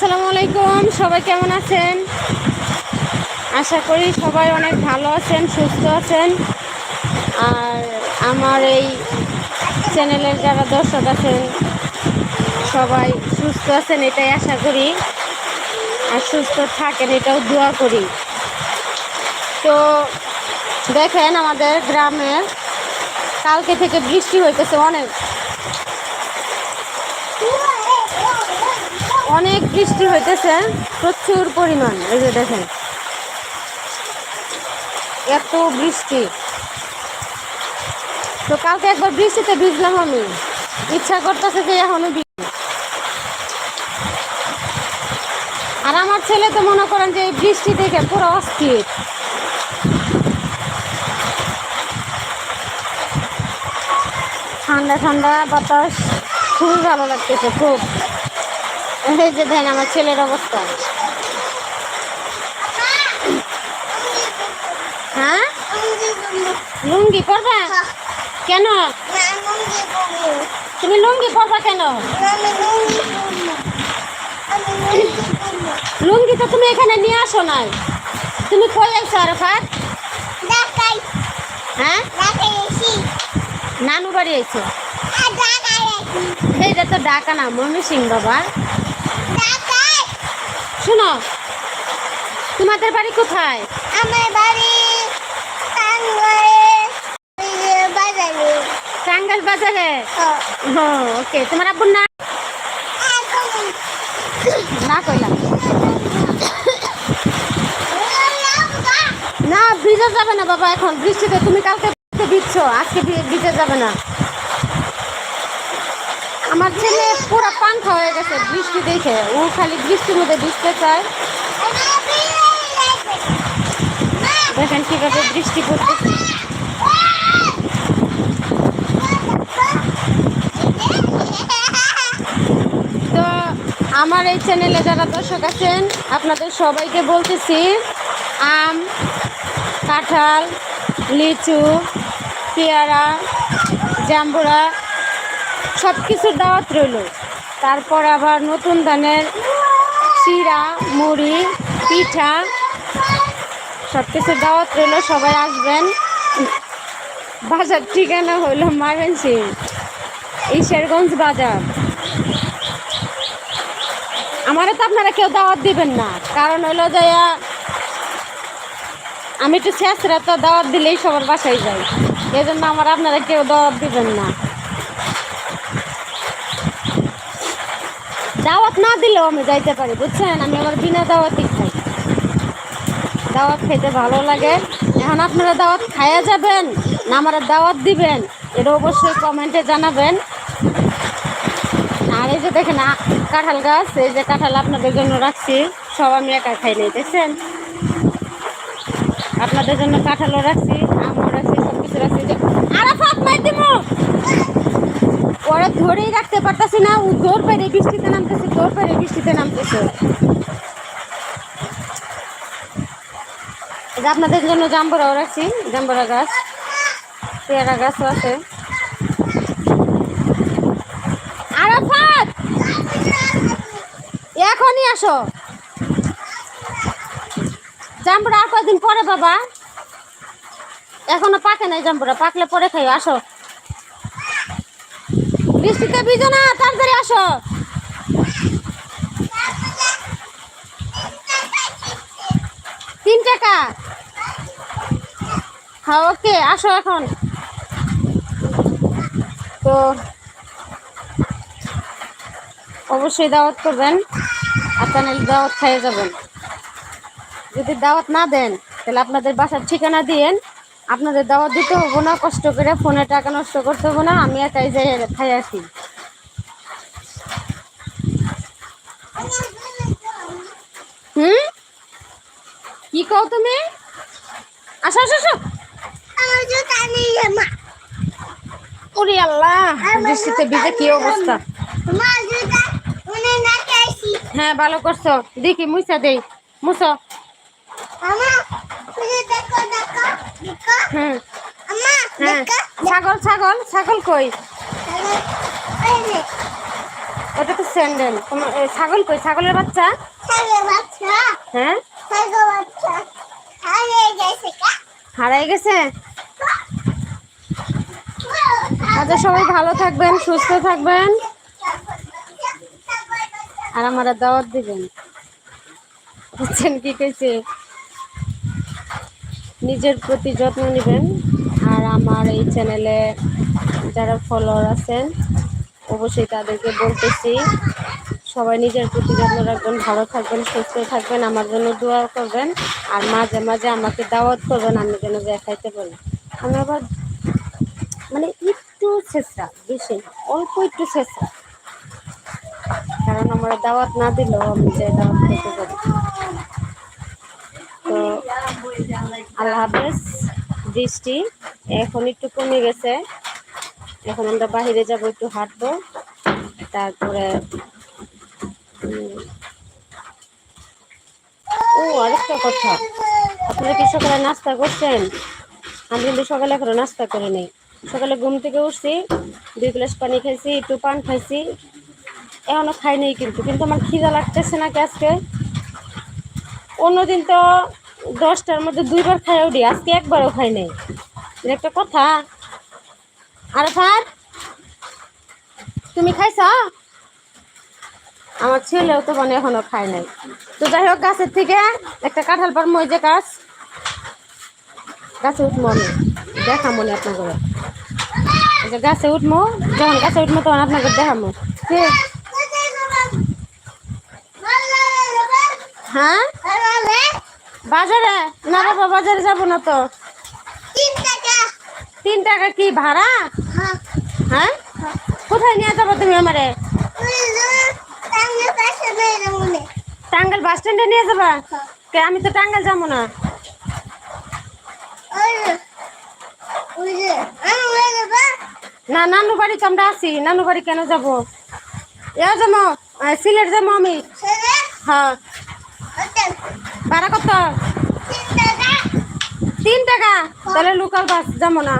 আসসালামু আলাইকুম, সবাই কেমন আছেন? আশা করি সবাই অনেক ভালো আছেন, সুস্থ আছেন। আর আমার এই চ্যানেলের যারা দর্শক আছেন, সবাই সুস্থ আছেন এটাই আশা করি। আর সুস্থ থাকেন এটাও দোয়া করি। তো দেখেন আমাদের গ্রামে কালকে থেকে বৃষ্টি হইতেছে অনেক। অনেক বৃষ্টি হইতেছে, প্রচুর পরিমাণ, এই যে দেখেন। এত বৃষ্টি। তো কালকে একবার বৃষ্টিতে ভিজলাম আমি। ইচ্ছা করতেছে যে এখনও। আর আমার ছেলে তো মনে করেন যে এই বৃষ্টি দেখে পুরো অস্থির। ঠান্ডা ঠান্ডা বাতাস খুবই ভালো লাগতেছে, খুব। যে দেখেন আমার ছেলের অবস্থা। হ্যাঁ? লুঙ্গি পরবা? কেন? তুমি লুঙ্গি পরবা কেন? লুঙ্গি তো তুমি এখানে নিয়ে আসো নাই। তুমি কই আইছো, আরফাত? হ্যাঁ? নানু বাড়ি আইছো। এইটা তো ডাকা না মমি সিং বাবা। শোনো তোমাদের বাড়ি কোথায়? আমার বাড়ি বাজারে। টাঙ্গাল বাজারে? ও। ওকে তোমার আব্বুর না না কইলাম। না ভিজে যাবে না বাবা এখন বৃষ্টিতে তুমি কালকে ভিজছ আজকে ভিজে যাবে না। আমার ছেলে পুরো পাঙ্খা হয়ে গেছে, বৃষ্টি দেখে। ও খালি বৃষ্টির মধ্যে ভিজতে চায়। দেখেন কীভাবে বৃষ্টি পড়তেছে। তো আমার এই চ্যানেলে যারা দর্শক আছেন, আপনাদের সবাইকে বলতেছি, আম, কাঁঠাল, লিচু, পেয়ারা, জাম্বুরা সব কিছুর দাওয়াত রইল। তারপর আবার নতুন ধানের চিরা মুড়ি পিঠা সব কিছুর দাওয়াত রইল সবাই আসবেন। বাজার ঠিকানা হইল ময়মনসিং ঈশ্বরগঞ্জ বাজার। আমারও তো আপনারা কেউ দাওয়াত দিবেন না। কারণ হইল যে আহ, আমি একটু শেষরা তো দাওয়াত দিলেই সবার বাসায় যাই। এই জন্য আমার আপনারা কেউ দাওয়াত দিবেন না। দাওয়াত না দিলেও আমি যাইতে পারি, বুঝছেন? আমি আমার বিনা দাওয়াতই খাই। দাওয়াত খেতে ভালো লাগে। এখন আপনারা দাওয়াত খাইয়া যাবেন না আমার দাওয়াত দিবেন? এটা অবশ্যই কমেন্টে জানাবেন। আর এই যে দেখেন কাঁঠাল গাছ, এই যে কাঁঠাল আপনাদের জন্য রাখছি। সব আমি একা খাই নেই, দেখছেন? আপনাদের জন্য কাঁঠালও রাখছি আমও রাখছি সব কিছু রাখছি। মাই দিমু ওরা ধরেই রাখতে পারতাছি না, ও দৌড় পেরে বৃষ্টিতে নামতেছে দৌড় পেরে বৃষ্টিতে নামতেছে আপনাদের জন্য জাম্বরাও রাখছি জাম্বরা গাছ, পেয়ারা গাছও আছে। আরাফাত! এখনই আসো। জাম্বুরা আর কয়েকদিন পরে বাবা? এখনও পাকে নাই জাম্বুরা, পাকলে পরে খাই আসো। বৃষ্টিতে ভিজো না, তাড়াতাড়ি আসো। তিন টাকা। হ্যাঁ ওকে, আসো এখন। তো, অবশ্যই দাওয়াত করবেন চ্যানেল দাওয়াত খাইয়ে যাবেন। যদি দাওয়াত না দেন, তাহলে আপনাদের বাসার ঠিকানা দিয়েন। আপনাদের দাওয়াত দিতে হব না, কষ্ট করে, ফোনে টাকা নষ্ট করতে হব না, আমি একাই যাই খাই আসি হুম কি কও তুমি? আসো আসো আসো। ওরে আল্লাহ বৃষ্টিতে ভিজে কি অবস্থা? মা জুতা উনি না খাইছি হ্যাঁ ভালো করছ। দেখি মুইসা দেই। মুছো। আমা তুমি দেখো দেখো দেখো হুম। আমা হ্যাঁ। ছাগল ছাগল ছাগল কই? ওটা তো স্যান্ডেল। তোমার ছাগল কই? ছাগলের বাচ্চা? ছাগল বাচ্চা। হ্যাঁ ছাগল বাচ্চা হারিয়ে গেছে কা হারাই গেছে? আচ্ছা সবাই ভালো থাকবেন, সুস্থ থাকবেন। আর আমার দাওয়াত দিবেন। বুঝছেন কি কইছে? নিজের প্রতি যত্ন নেবেন। আর আমার এই চ্যানেলে যারা ফলোয়ার আছেন, অবশ্যই তাদেরকে বলতেছি সবাই নিজের প্রতি যত্ন রাখবেন, ভালো থাকবেন, সুস্থ থাকবেন, আমার জন্য দোয়া করবেন, আর মাঝে মাঝে আমাকে দাওয়াত করবেন, আমি যেন যা খাইতে পারি। আমি আবার মানে একটু ছেঁচড়া, বেশি অল্প একটু ছেঁচড়া। কারণ আমরা দাওয়াত না দিলেও আমি যে দাওয়াত খেতে পারি। তো আল্লাহ হাফেজ, বৃষ্টি এখন একটু কমে গেছে। এখন আমরা বাহিরে যাব, একটু হাঁটবো। তারপরে ও, আরেকটা কথা। আপনারা কি সকালে নাস্তা করছেন? আমি কিন্তু সকালে এখনও নাস্তা করে নেই। সকালে ঘুম থেকে উঠছি, দুই গ্লাস পানি খাইছি, একটু পান খাইছি। এখনও খাই নেই কিন্তু কিন্তু আমার খিদা লাগতেছে নাকি আজকে? অন্যদিন তো দশটার মধ্যে দুইবার খাই উঠি আজকে একবারও খাই নাই। একটা কথা। আর ভাত তুমি খাইছ? আমার ছেলেও তো মানে এখনও খায় নাই। তো যাই হোক গাছের থেকে একটা কাঁঠাল পার মই যে গাছ। গাছে উঠবো আমি দেখা মনে আপনার করে যে গাছে উঠবো যখন গাছে উঠবো তখন আপনাকে দেখাবো হ্যাঁ? বাজারে? না বাবা বাজারে যাব না তো। তিন টাকা কি ভাড়া? হ্যাঁ। কোথায় নিয়ে যাব তুমি আমারে? টাঙ্গাল বাস স্ট্যান্ডে নিয়ে যাবা? কে আমি তো টাঙ্গাল যাব না। না নানু বাড়ি তো আমরা আছি। নানু বাড়ি কেন যাব? এ যাব সিলেট যাব আমি। হ্যাঁ। ভাড়া কত? তিন টাকা। তাহলে লোকাল বাস যাব না।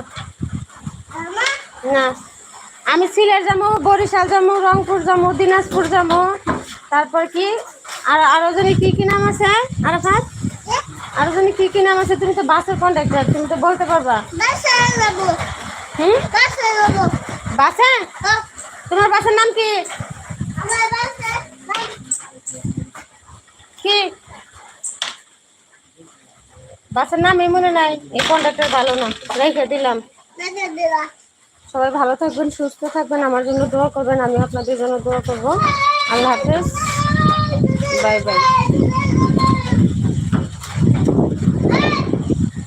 না। আমি সিলেট যাব বরিশাল যাব রংপুর যাব দিনাজপুর যাব। তারপর কি? আর আরও জনে কি কি নাম আছে? আর আরও জনে কি কি নাম আছে? তুমি তো বাসের কন্ট্রাক্টর তুমি তো বলতে পারবা। হুম? বাসে তোমার বাসের নাম কি? কি? বাসের নাম মনে নাই। এই কন্ট্রাক্টর ভালো না। রেখে দিলাম। সবাই ভালো থাকবেন, সুস্থ থাকবেন, আমার জন্য দোয়া করবেন আমি আপনাদের জন্য দোয়া করব। আল্লাহ হাফেজ। Bye bye.